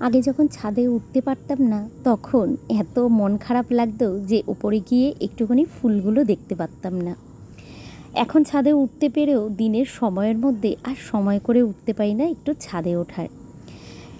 আগে যখন ছাদে উঠতে পারতাম না, তখন এত মন খারাপ লাগতো যে উপরে গিয়ে একটুখানি ফুলগুলো দেখতে পারতাম না। এখন ছাদে উঠতে পেরেও দিনের সময়ের মধ্যে আর সময় করে উঠতে পারি না একটু ছাদে ওঠার।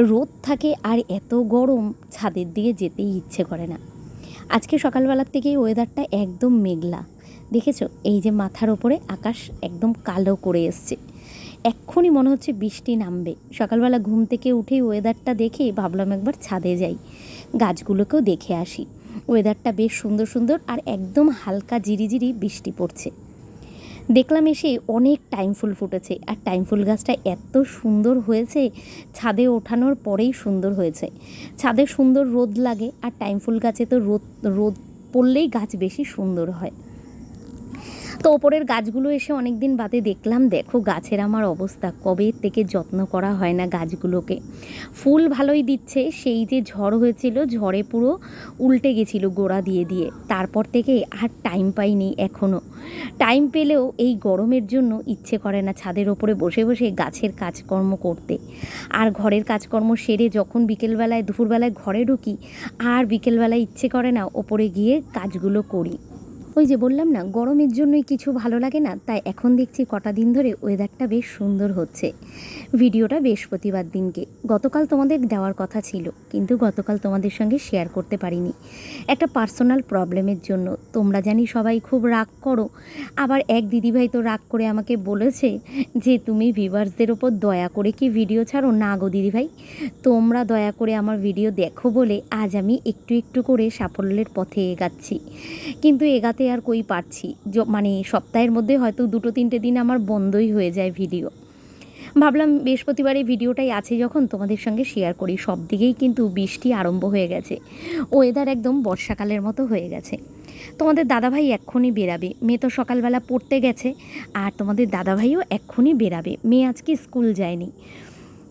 রোদ থাকে আর এত গরম, ছাদের দিকে যেতেই ইচ্ছে করে না। আজকে সকালবেলার থেকেই ওয়েদারটা একদম মেঘলা। দেখেছ? এই যে মাথার ওপরে আকাশ একদম কালো করে এসছে। এক্ষুনি মনে হচ্ছে বৃষ্টি নামবে। সকালবেলা ঘুম থেকে উঠেই ওয়েদারটা দেখে ভাবলাম একবার ছাদে যাই। গাছগুলোকেও দেখে আসি। ওয়েদারটা বেশ সুন্দর সুন্দর আর একদম হালকা জিরিজিরি বৃষ্টি পড়ছে। দেখলাম এসে অনেক টাইম ফুল ফুটেছে আর টাইম ফুল গাছটা এত সুন্দর হয়েছে, ছাদে ওঠানোর পরেই সুন্দর হয়েছে। ছাদে সুন্দর রোদ লাগে আর টাইম ফুল গাছে তো রোদ রোদ পড়লেই গাছ বেশি সুন্দর হয়। তো ওপরের গাছগুলো এসে অনেক দিন বাদে দেখলাম, দেখো গাছের আমার অবস্থা, কবে থেকে যত্ন করা হয় না গাছগুলোকে। ফুল ভালোই দিচ্ছে, সেই যে ঝড় হয়েছিল, ঝড়ে পুরো উল্টে গেছিল গোড়া দিয়ে দিয়ে। তারপর থেকে আর টাইম পাইনি এখনও টাইম পেলেও এই গরমের জন্য ইচ্ছে করে না ছাদের ওপরে বসে বসে গাছের কাজকর্ম করতে। আর ঘরের কাজকর্ম সেরে যখন বিকেলবেলায়, দুপুরবেলায় ঘরে ঢুকি, আর বিকেলবেলায় ইচ্ছে করে না ওপরে গিয়ে কাজগুলো করি। ওই যে বললাম না, গরমের জন্যই কিছু ভালো লাগে না, তাই এখন দেখছি কটা দিন ধরে ওয়েদারটা বেশ সুন্দর হচ্ছে। ভিডিওটা বৃহস্পতিবার দিনকে। গতকাল তোমাদের দেওয়ার কথা ছিল, কিন্তু গতকাল তোমাদের সঙ্গে শেয়ার করতে পারিনি। একটা পার্সোনাল প্রবলেমের জন্য। তোমরা জানি সবাই খুব রাগ করো। আবার এক দিদিভাই তো রাগ করে আমাকে বলেছে যে, তুমি ভিউয়ার্সদের ওপর দয়া করে কি ভিডিও ছাড়ো? না গো দিদিভাই, তোমরা দয়া করে আমার ভিডিও দেখো বলে আজ আমি একটু একটু করে সাফল্যের পথে এগাচ্ছি। কিন্তু এগাতে আর কই পারছি। মানে সপ্তাহের মধ্যে হয়তো দুটো তিনটে দিন আমার বন্ধই হয়ে যায় ভিডিও। ভাবলাম বৃহস্পতিবার এই ভিডিওটাই আছে যখন তোমাদের সঙ্গে শেয়ার করি। সব দিকেই কিন্তু বৃষ্টি আরম্ভ হয়ে গেছে। ওয়েদার একদম বর্ষাকালের মতো হয়ে গেছে। তোমাদের দাদাভাই এক্ষুনি বেরাবে। মেয়ে তো সকালবেলা পড়তে গেছে। আর তোমাদের দাদাভাইও এক্ষুনি বেরাবে। মেয়ে আজকে স্কুল যায়নি।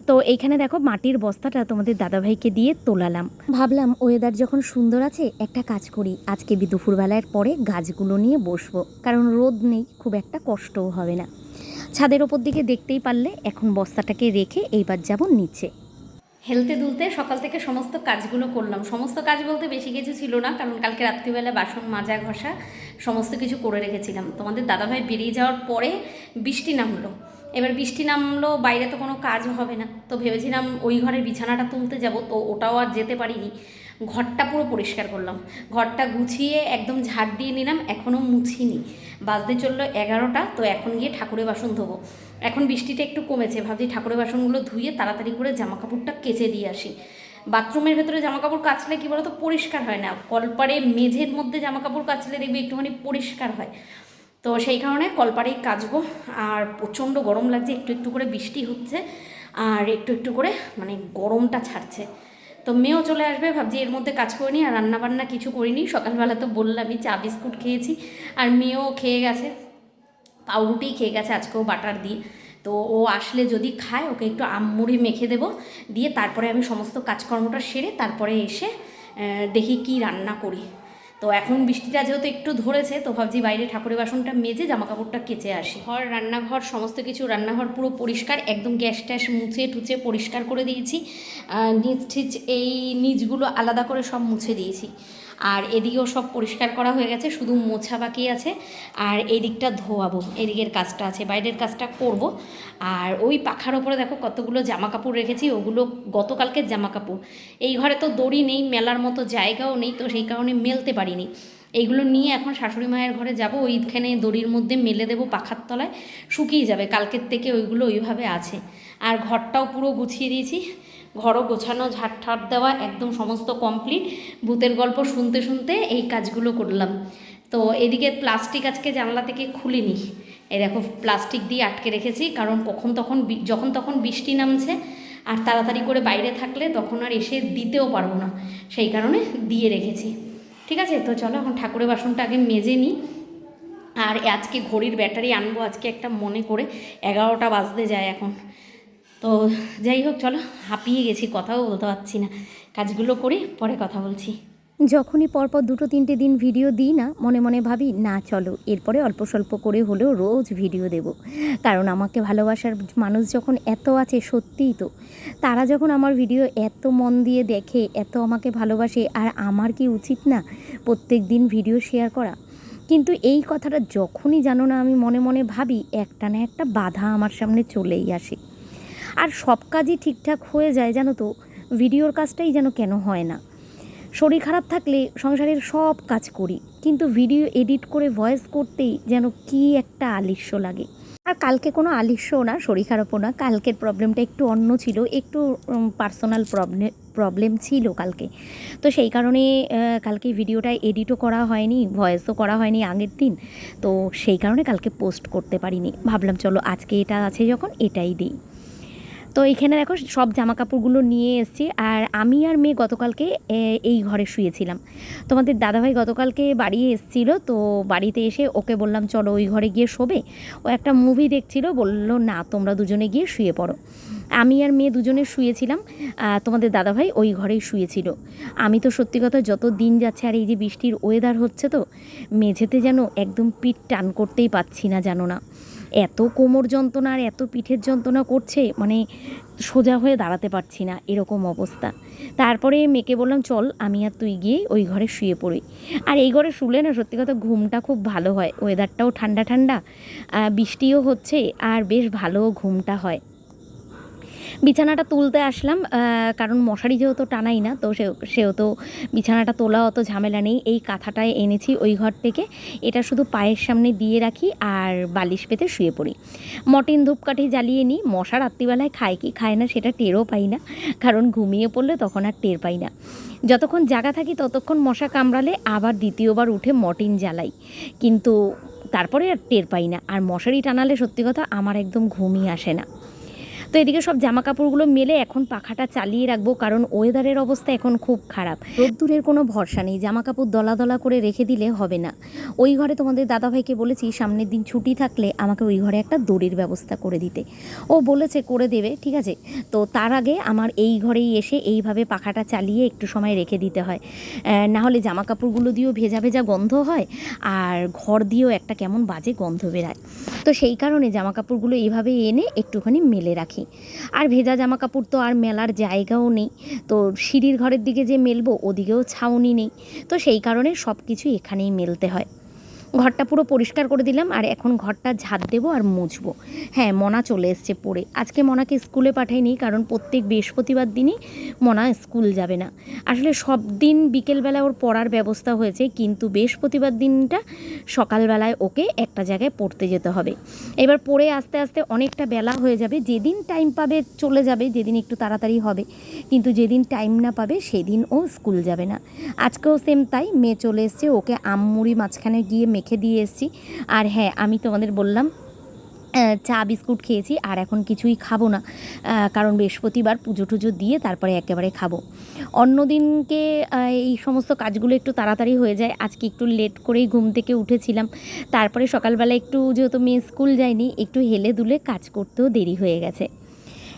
তো এইখানে দেখো মাটির বস্তাটা তোমাদের দাদাভাইকে দিয়ে তোলালাম। ভাবলাম ওয়েদার যখন সুন্দর আছে একটা কাজ করি। আজকে বি দুপুরবেলার পরে গাছগুলো নিয়ে বসবো। কারণ রোদ নেই খুব একটা কষ্টও হবে না। ছাদের ওপর দিকে দেখতেই পারলে এখন বস্তাটাকে রেখে এইবার যাব নিচে। হেলতে দুলতে সকাল থেকে সমস্ত কাজগুলো করলাম। সমস্ত কাজ বলতে বেশি কিছু ছিল না কারণ কালকে রাত্রিবেলা বাসন মাজা ঘষা সমস্ত কিছু করে রেখেছিলাম। তোমাদের দাদাভাই বেরিয়ে যাওয়ার পরে বৃষ্টি নামলো। এবার বৃষ্টি নামলো, বাইরে তো কোনো কাজ হবে না। তো ভেবেছিলাম ওই ঘরের বিছানাটা তুলতে যাব, তো ওটাও আর যেতে পারিনি। ঘরটা পুরো পরিষ্কার করলাম। ঘরটা গুছিয়ে একদম ঝাড় দিয়ে নিলাম, এখনও মুছিনি। বাজতে চলল এগারোটা, তো এখন গিয়ে ঠাকুরের বাসন ধোবো। এখন বৃষ্টিটা একটু কমেছে, ভাবছি ঠাকুরের বাসনগুলো ধুয়ে তাড়াতাড়ি করে জামা কাপড়টা কেচে দিয়ে আসি। বাথরুমের ভেতরে জামা কাপড় কাচলে কী বলতো, পরিষ্কার হয় না। কলপারে মেঝের মধ্যে জামা কাপড় কাচলে দেখবি একটুখানি পরিষ্কার হয়। তো সেই কারণে কলপারেই কাচবো। আর প্রচণ্ড গরম লাগছে, একটু একটু করে বৃষ্টি হচ্ছে আর একটু একটু করে মানে গরমটা ছাড়ছে। তো মেয়েও চলে আসবে, ভাবছি এর মধ্যে কাজ করিনি আর রান্না বান্না কিছু করিনি। সকালবেলা তো বললামই চা বিস্কুট খেয়েছি আর মেয়েও খেয়ে গেছে, পাউরুটি খেয়ে গেছে আজকেও বাটার দিয়ে। তো ও আসলে যদি খায়, ওকে একটু আমমুড়ি মেখে দেবো, দিয়ে তারপরে আমি সমস্ত কাজকর্মটা সেরে তারপরে এসে দেখি কি রান্না করি। তো এখন বৃষ্টিটা যেহেতু একটু ধরেছে, তো ভাবছি বাইরে ঠাকুরের বাসনটা মেজে জামা কাপড়টা কেচে আসি। ঘর, রান্নাঘর, সমস্ত কিছু, রান্নাঘর পুরো পরিষ্কার, একদম গ্যাস ট্যাস মুছে টুচে পরিষ্কার করে দিয়েছি। নিচ ঠিচ এই নিচগুলো আলাদা করে সব মুছে দিয়েছি। আর এদিকেও সব পরিষ্কার করা হয়ে গেছে, শুধু মোছা বাকি আছে। আর এই দিকটা ধোয়াবো এদিকের কাজটা আছে, বাইরের কাজটা করব। আর ওই পাখার ওপরে দেখো কতগুলো জামা কাপড় রেখেছি, ওগুলো গতকালকের জামা কাপড় এই ঘরে তো দড়ি নেই, মেলার মতো জায়গাও নেই, তো সেই কারণে মেলতে পারিনি। এইগুলো নিয়ে এখন শাশুড়ি মায়ের ঘরে যাব, ওইখানে দড়ির মধ্যে মেলে দেবো পাখার তলায়, শুকিয়ে যাবে। কালকের থেকে ওইগুলো ওইভাবে আছে। আর ঘরটাও পুরো গুছিয়ে দিয়েছি। ঘরও গোছানো ঝাড় ঠাট দেওয়া, একদম সমস্ত কমপ্লিট ভূতের গল্প শুনতে শুনতে এই কাজগুলো করলাম। তো এদিকে প্লাস্টিক আজকে জানলা থেকে খুলিনি। এই দেখো প্লাস্টিক দিয়ে আটকে রেখেছি, কারণ কখন তখন যখন তখন বৃষ্টি নামছে, আর তাড়াতাড়ি করে বাইরে থাকলে তখন আর এসে দিতেও পারব না। সেই কারণে দিয়ে রেখেছি। ঠিক আছে? তো চলো এখন ঠাকুরের বাসনটা আগে মেজে নিই। আর আজকে ঘড়ির ব্যাটারি আনব আজকে একটা মনে করে। এগারোটা বাজতে যায় এখন। তো যাই হোক, চলো, হাঁপিয়ে গেছি, কথাও বলতে পারছি না। কাজগুলো করি পরে কথা বলছি। যখনই পরপর দুটো তিনটে দিন ভিডিও দিই না, মনে মনে ভাবি, না, চলো, এরপরে অল্প স্বল্প করে হলেও রোজ ভিডিও দেব। কারণ আমাকে ভালোবাসার মানুষ যখন এত আছে, সত্যিই তো। তারা যখন আমার ভিডিও এত মন দিয়ে দেখে, এত আমাকে ভালোবাসে, আর আমার কি উচিত না প্রত্যেক দিন ভিডিও শেয়ার করা? কিন্তু এই কথাটা যখনই জানো না, আমি মনে মনে ভাবি, একটা না একটা বাধা আমার সামনে চলেই আসে। আর সব কাজই ঠিকঠাক হয়ে যায় জানো তো, ভিডিওর কাজটাই যেন কেন হয় না। শরীর খারাপ থাকলে সংসারের সব কাজ করি, কিন্তু ভিডিও এডিট করে ভয়েস করতেই যেন কি একটা আলিস্য লাগে। আর কালকে কোনো আলিস্য না, শরীর খারাপও না, কালকের প্রবলেমটা একটু অন্য ছিল, একটু পার্সোনাল প্রবলেম প্রবলেম ছিল কালকে। তো সেই কারণে কালকে ভিডিওটা এডিটও করা হয়নি, ভয়েসও করা হয়নি আগের দিন, তো সেই কারণে কালকে পোস্ট করতে পারিনি। ভাবলাম চলো আজকে এটা আছে যখন এটাই দিই। তো এখানে দেখো সব জামা কাপড়গুলো নিয়ে এসেছি। আর আমি আর মেয়ে গতকালকে এই ঘরে শুয়েছিলাম। তোমাদের দাদাভাই গতকালকে বাড়ি এসেছিল, তো বাড়িতে এসে ওকে বললাম, চলো ওই ঘরে গিয়ে শোবে। ও একটা মুভি দেখছিল, বলল, না, তোমরা দুজনে গিয়ে শুয়ে পড়ো। আমি আর মেয়ে দুজনে শুয়েছিলাম। তোমাদের দাদাভাই ওই ঘরেই শুয়েছিল। আমি তো সত্যি কথা যত দিন যাচ্ছে, আর এই যে বৃষ্টির ওয়েদার হচ্ছে তো, মেঝেতে যেন একদম পিঠ টান করতেই পাচ্ছি না জানো না। এত কোমর যন্ত্রণা আর এত পিঠের যন্ত্রণা করছে মানে সোজা হয়ে দাঁড়াতে পারছি না এরকম অবস্থা। তারপরে মেয়েকে বললাম, চল, আমি আর তুই গিয়ে ওই ঘরে শুয়ে পড়ি। আর এই ঘরে শুলে না, সত্যি কথা ঘুমটা খুব ভালো হয়। ওয়েদারটাও ঠান্ডা ঠান্ডা বৃষ্টিও হচ্ছে, আর বেশ ভালো ঘুমটা হয়। বিছানাটা তুলতে আসলাম কারণ মশারি যেহেতু টানাই না, তো সেহেতু বিছানাটা তোলা অত ঝামেলা নেই। এই কাঁথাটায় এনেছি ওই ঘর থেকে। এটা শুধু পায়ের সামনে দিয়ে রাখি আর বালিশ পেতে শুয়ে পড়ি। মটিন ধূপকাঠি জ্বালিয়ে নিই। মশা রাত্রিবেলায় খায় কি খায় না সেটা টেরও পাই না, কারণ ঘুমিয়ে পড়লে তখন আর টের পাই না। যতক্ষণ জাগা থাকি ততক্ষণ মশা কামড়ালে আবার দ্বিতীয়বার উঠে মটিন জ্বালাই। কিন্তু তারপরে আর টের পাই না। আর মশারি টানালে সত্যি কথা আমার একদম ঘুমই আসে না। তো এদিকে সব জামা কাপড়গুলো মেলে এখন পাখাটা চালিয়ে রাখব, কারণ ওয়েদারের অবস্থা এখন খুব খারাপ। রোদ্দুরের কোনো ভরসা নেই জামা কাপড় দলা দলা করে রেখে দিলে হবে না। ওই ঘরে তোমাদের দাদাভাইকে বলেছি, সামনের দিন ছুটি থাকলে আমাকে ওই ঘরে একটা দড়ির ব্যবস্থা করে দিতে। ও বলেছে, করে দেবে, ঠিক আছে? তো তার আগে আমার এই ঘরেই এসে এইভাবে পাখাটা চালিয়ে একটু সময় রেখে দিতে হয়। না হলে জামা কাপড়গুলো দিয়েও ভেজা ভেজা গন্ধ হয়, আর ঘর দিয়েও একটা কেমন বাজে গন্ধ বেরায়। তো সেই কারণে জামা কাপড়গুলো এইভাবে এনে একটুখানি মেলে রাখি। আর ভেজা জামা কাপড় তো আর মেলার জায়গাও নেই। তো সিঁড়ির ঘরের দিকে যে মেলবো, ওদিকেও ছাউনি নেই। তো সেই কারণে সব কিছু এখানেই মেলতে হয়। ঘরটা পুরো পরিষ্কার করে দিলাম আর এখন ঘরটা ঝাড় দেবো আর মুছবো। হ্যাঁ মনা চলে এসছে পড়ে। আজকে মনাকে স্কুলে পাঠাইনি কারণ প্রত্যেক বৃহস্পতিবার দিনই মনা স্কুল যাবে না। আসলে সব দিন বিকেলবেলা ওর পড়ার ব্যবস্থা হয়েছে, কিন্তু বৃহস্পতিবার দিনটা সকালবেলায় ওকে একটা জায়গায় পড়তে যেতে হবে। এবার পড়ে আস্তে আস্তে অনেকটা বেলা হয়ে যাবে। যেদিন টাইম পাবে চলে যাবে, যেদিন একটু তাড়াতাড়ি হবে, কিন্তু যেদিন টাইম না পাবে সেদিন ও স্কুল যাবে না। আজকেও সেম তাই, মেয়ে চলে এসছে, ওকে আমমুড়ি মাঝখানে গিয়ে মেখে দিয়ে এসছি। আর হ্যাঁ আমি তোমাদের বললাম চা, বিস্কুট খেয়েছি, আর এখন কিছুই খাব না। কারণ বৃহস্পতিবার পুজো টুজো দিয়ে তারপরে একেবারে খাব। অন্য দিনকে এই সমস্ত কাজগুলো একটু তাড়াতাড়ি হয়ে যায়। আজকে একটু লেট করেই ঘুম থেকে উঠেছিলাম। তারপরে সকালবেলা একটু যেহেতু মেয়ে স্কুল যায়নি, একটু হেলে দুলে কাজ করতেও দেরি হয়ে গেছে।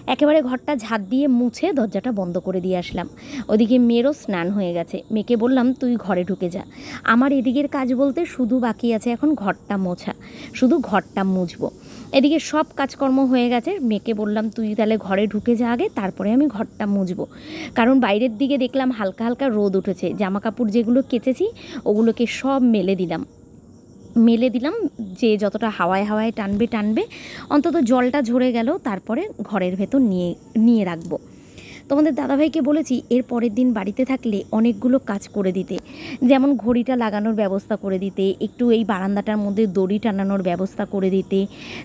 একেবারে ঘরটা ঝাঁট দিয়ে মুছে দরজাটা বন্ধ করে দিয়ে আসলাম। ওদিকে মেয়েরও স্নান হয়ে গেছে। মেয়েকে বললাম, তুই ঘরে ঢুকে যা। আমার এদিকের কাজ বলতে শুধু বাকি আছে এখন ঘরটা মোছা। শুধু ঘরটা মুছবো। এদিকে সব কাজকর্ম হয়ে গেছে। মেয়েকে বললাম, তুই তাহলে ঘরে ঢুকে যা আগে, তারপরে আমি ঘরটা মুছবো। কারণ বাইরের দিকে দেখলাম হালকা হালকা রোদ উঠেছে। জামা কাপড় যেগুলো কেচেছি, ওগুলোকে সব মেলে দিলাম। মেলে দিলাম যে যতটা হাওয়ায় হাওয়ায় টানবে টানবে। অন্তত জলটা ঝরে গেল, তারপরে ঘরের ভেতর নিয়ে নিয়ে রাখব। তোমাদের দাদাভাইকে বলেছি, এর পরের দিন বাড়িতে থাকলে অনেকগুলো কাজ করে দিতে। যেমন ঘড়িটা লাগানোর ব্যবস্থা করে দিতে, একটু এই বারান্দাটার মধ্যে দড়ি টানানোর ব্যবস্থা করে দিতে।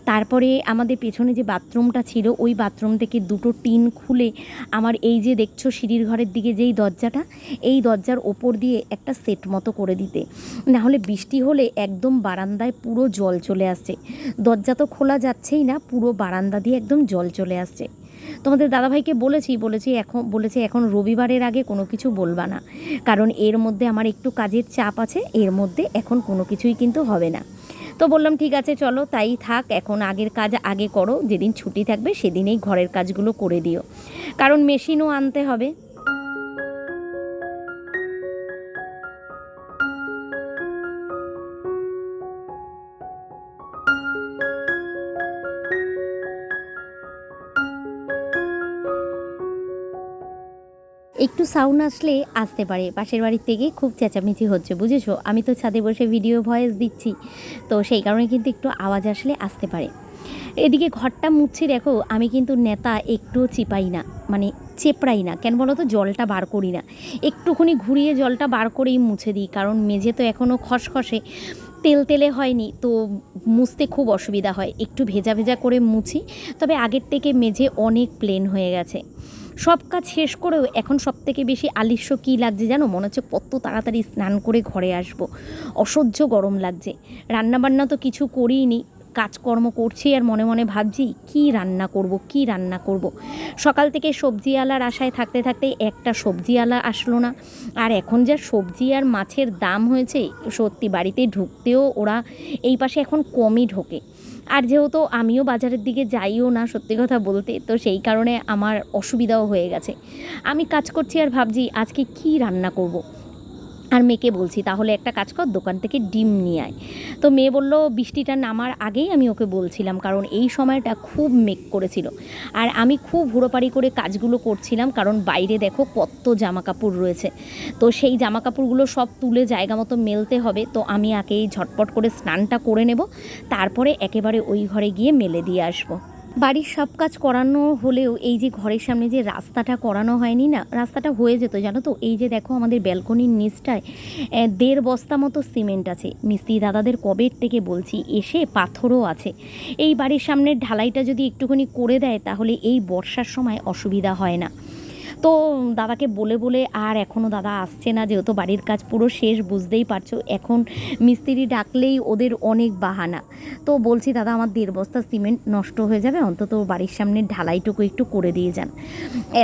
তারপরে আমাদের পেছনে যে বাথরুমটা ছিল, ওই বাথরুম থেকে দুটো টিন খুলে আমার এই যে দেখছ সিঁড়ির ঘরের দিকে যেই দরজাটা, এই দরজার ওপর দিয়ে একটা সেট মতো করে দিতে। না হলে বৃষ্টি হলে একদম বারান্দায় পুরো জল চলে আসছে। দরজা তো খোলা যাচ্ছেই না, পুরো বারান্দা দিয়ে একদম জল চলে আসছে। তোমাদের দাদাভাইকে বলেছি বলেছি এখন বলেছি এখন রবিবারের আগে কোনো কিছু বলবা না। কারণ এর মধ্যে আমার একটু কাজের চাপ আছে, এর মধ্যে এখন কোনো কিছুই কিন্তু হবে না। তো বললাম, ঠিক আছে, চলো, তাই থাক, এখন আগের কাজ আগে করো, যেদিন ছুটি থাকবে সেদিনেই ঘরের কাজগুলো করে দিও। কারণ মেশিনও আনতে হবে। একটু সাউন্ড আসলে আসতে পারে। পাশের বাড়ির থেকে খুব চেঁচামেচি হচ্ছে, বুঝেছ? আমি তো ছাদে বসে ভিডিও ভয়েস দিচ্ছি, তো সেই কারণে কিন্তু একটু আওয়াজ আসলে আসতে পারে। এদিকে ঘরটা মুছছি দেখো, আমি কিন্তু নেতা একটুও চিপাই না মানে চেপড়াই না। কেন বলো তো? জলটা বার করি না। একটুখানি ঘুরিয়ে জলটা বার করেই মুছে দিই, কারণ মেঝে তো এখনও খসখসে। তেল তেলে হয়নি, তো মুছতে খুব অসুবিধা হয়। একটু ভেজা ভেজা করে মুছি, তবে আগের থেকে মেঝে অনেক প্লেন হয়ে গেছে। সব কাজ শেষ করেও এখন সব থেকে বেশি আলিস্য কী লাগছে জানো? মনে হচ্ছে কত তাড়াতাড়ি স্নান করে ঘরে আসব। অসহ্য গরম লাগছে। রান্নাবান্না তো কিছু করিনি কাজকর্ম করছি আর মনে মনে ভাবছি, কি রান্না করব, কি রান্না করব। সকাল থেকে সবজিওয়ালার আশায় থাকতে থাকতে একটা সবজিওয়ালা আসলো না। আর এখন যা সবজি আর মাছের দাম হয়েছে, সত্যি বাড়িতে ঢুকতেও ওরা এই পাশে এখন কমই ঢোকে। আর যেহেতু আমিও বাজারের দিকে যাইও না, সত্যি কথা বলতে, তো সেই কারণে আমার অসুবিধাও হয়ে গেছে আমি কাজ করছি আর ভাবছি আজকে কি রান্না করব। আর মেয়েকে বলছি, তাহলে একটা কাজ কর, দোকান থেকে ডিম নিয়ে আয়। তো মেয়ে বলল, বৃষ্টিটা নামার আগেই আমি ওকে বলছিলাম, কারণ এই সময়টা খুব মেঘ করেছিল। আর আমি খুব হুড়োপাড়ি করে কাজগুলো করছিলাম, কারণ বাইরে দেখো কত জামা কাপড় রয়েছে। তো সেই জামা কাপড়গুলো সব তুলে জায়গা মতো মেলতে হবে, তো আমি আগেই ঝটপট করে স্নানটা করে নেব, তারপরে একেবারে ওই ঘরে গিয়ে মেলে দিয়ে আসব। বাড়ির সব কাজ করানো হলেও এই যে ঘরের সামনে যে রাস্তাটা করানো হয়নি না, রাস্তাটা হয়ে যেত, জানো তো? এই যে দেখো আমাদের ব্যালকনির নিচটায় দেড় বস্তা মতো সিমেন্ট আছে। মিস্ত্রি দাদাদের কবের থেকে বলছি, এসে পাথরও আছে। এই বাড়ির সামনের ঢালাইটা যদি একটুখানি করে দেয়, তাহলে এই বর্ষার সময় অসুবিধা হয় না। তো দাদাকে বলে বলে আর এখনও দাদা আসছে না, যেহেতু বাড়ির কাজ পুরো শেষ, বুঝতেই পারছ। এখন মিস্ত্রি ডাকলেই ওদের অনেক বাহানা। তো বলছি, দাদা, আমার দেড় বস্তা সিমেন্ট নষ্ট হয়ে যাবে, অন্তত বাড়ির সামনে ঢালাইটুকু একটু করে দিয়ে যান।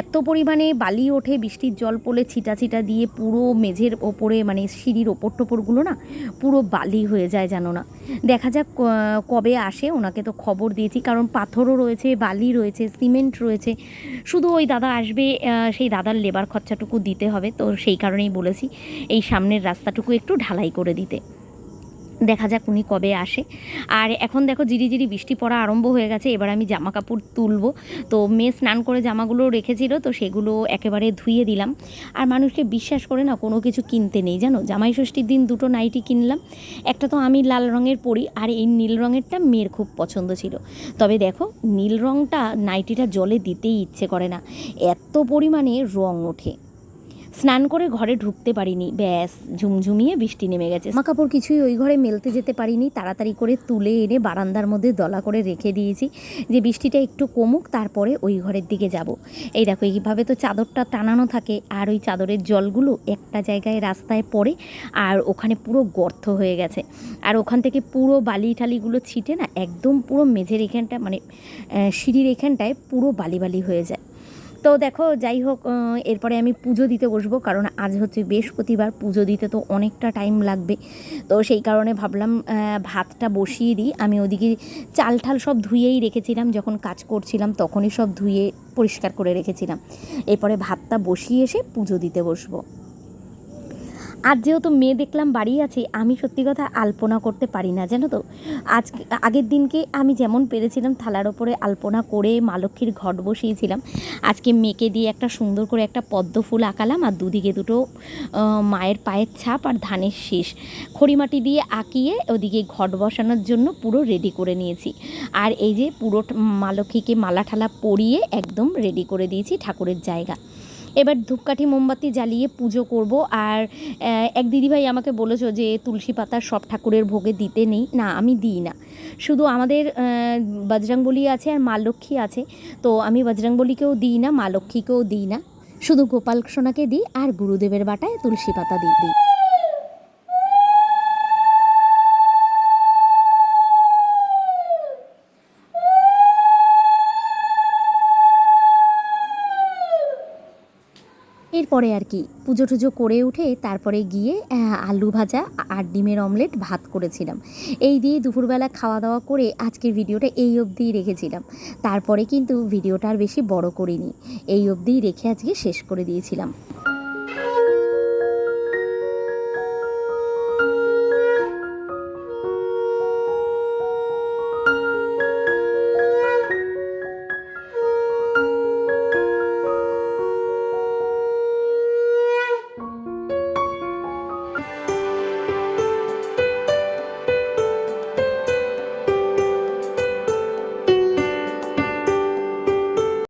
এত পরিমাণে বালি ওঠে, বৃষ্টির জল পড়লে ছিটা ছিটা দিয়ে পুরো মেঝের ওপরে মানে সিঁড়ির ওপর টোপরগুলো না, পুরো বালি হয়ে যায় জানো না। দেখা যাক কবে আসে, ওনাকে তো খবর দিয়েছি, কারণ পাথরও রয়েছে, বালি রয়েছে, সিমেন্ট রয়েছে। শুধু ওই দাদা আসবে সেই দাদার লেবার খরচাটুকু দিতে হবে, তো সেই কারণেই বলেছি, এই সামনের রাস্তাটুকু একটু ঢালাই করে দিতে। দেখা যাক উনি কবে আসে। আর এখন দেখো জিরি জিরি বৃষ্টি পড়া আরম্ভ হয়ে গেছে, এবার আমি জামা কাপড় তুলবো। তো মেয়ে স্নান করে জামাগুলো রেখেছিল, তো সেগুলো একেবারে ধুয়ে দিলাম। আর মানুষকে বিশ্বাস করে না, কোনো কিছু কিনতে নেই, জানো? জামাই ষষ্ঠীর দিন দুটো নাইটি কিনলাম, একটা তো আমি লাল রঙের পরি, আর এই নীল রঙেরটা মেয়ের খুব পছন্দ ছিল। তবে দেখো, নীল রঙটা নাইটিটা জলে দিতেই ইচ্ছে করে না। এত পরিমাণে রং ওঠে। স্নান করে ঘরে ঢুকতে পারিনি। ব্যাস, ঝুমঝুমিয়ে বৃষ্টি নেমে গেছে। জামা কাপড় কিছুই ওই ঘরে মেলতে যেতে পারিনি। তাড়াতাড়ি করে তুলে এনে বারান্দার মধ্যে দলা করে রেখে দিয়েছি যে বৃষ্টিটা একটু কমুক, তারপরে ওই ঘরের দিকে যাব। এই দেখো, এইভাবে তো চাদরটা টানানো থাকে। আর ওই চাদরের জলগুলো একটা জায়গায় রাস্তায় পড়ে আর ওখানে পুরো গর্ত হয়ে গেছে। আর ওখান থেকে পুরো বালি টালিগুলো ছিটে না, একদম পুরো মেঝের এখানটা মানে সিঁড়ির এখানটায় পুরো বালি বালি হয়ে যায়। তো দেখো, যাই হোক এরপরে আমি পুজো দিতে বসবো, কারণ আজ হচ্ছে বৃহস্পতিবার, পুজো দিতে তো অনেকটা টাইম লাগবে। তো সেই কারণে ভাবলাম ভাতটা বসিয়ে দিই। আমি ওদিকে চাল ঠাল সব ধুয়েই রেখেছিলাম, যখন কাজ করছিলাম তখনই সব ধুয়ে পরিষ্কার করে রেখেছিলাম। এরপরে ভাতটা বসিয়ে এসে পুজো দিতে বসবো। আজ যেহেতু মেয়ে দেখলাম বাড়ি আছে, আমি সত্যি কথা আলপনা করতে পারি না, জানো তো? আজ, আগের দিনকে আমি যেমন পেরেছিলাম থালার ওপরে আলপনা করে মা লক্ষ্মীর ঘট বসিয়েছিলাম, আজকে মেয়েকে দিয়ে একটা সুন্দর করে একটা পদ্ম ফুল আঁকালাম আর দুদিকে দুটো মায়ের পায়ের ছাপ আর ধানের শীষ। খড়িমাটি দিয়ে আঁকিয়ে ওদিকে ঘট বসানোর জন্য পুরো রেডি করে নিয়েছি। আর এই যে পুরো মা লক্ষ্মীকে মালা ঠালা পরিয়ে একদম রেডি করে দিয়েছি ঠাকুরের জায়গা। এবার ধূপকাঠি মোমবাতি জ্বালিয়ে পুজো করব। আর এক দিদিভাই আমাকে বলেছ যে, তুলসী পাতা সব ঠাকুরের ভোগে দিতে নেই। না, আমি দিই না। শুধু আমাদের বজরংবলী আছে আর মা লক্ষ্মী আছে। তো আমি বজরংবলীকেও দিই না, মা লক্ষ্মীকেও দিই না। শুধু গোপাল সোনাকে দিই আর গুরুদেবের বাটায় তুলসী পাতা দিই দিই। এরপরে আর কি। পুজো টুজো করে উঠে তারপরে গিয়ে আলু ভাজা আর ডিমের অমলেট ভাত করেছিলাম। এই দিয়ে দুপুরবেলা খাওয়া দাওয়া করে আজকের ভিডিওটা এই অবধিই রেখেছিলাম। তারপরে কিন্তু ভিডিওটা আর বেশি বড় করিনি। এই অবধিই রেখে আজকে শেষ করে দিয়েছিলাম।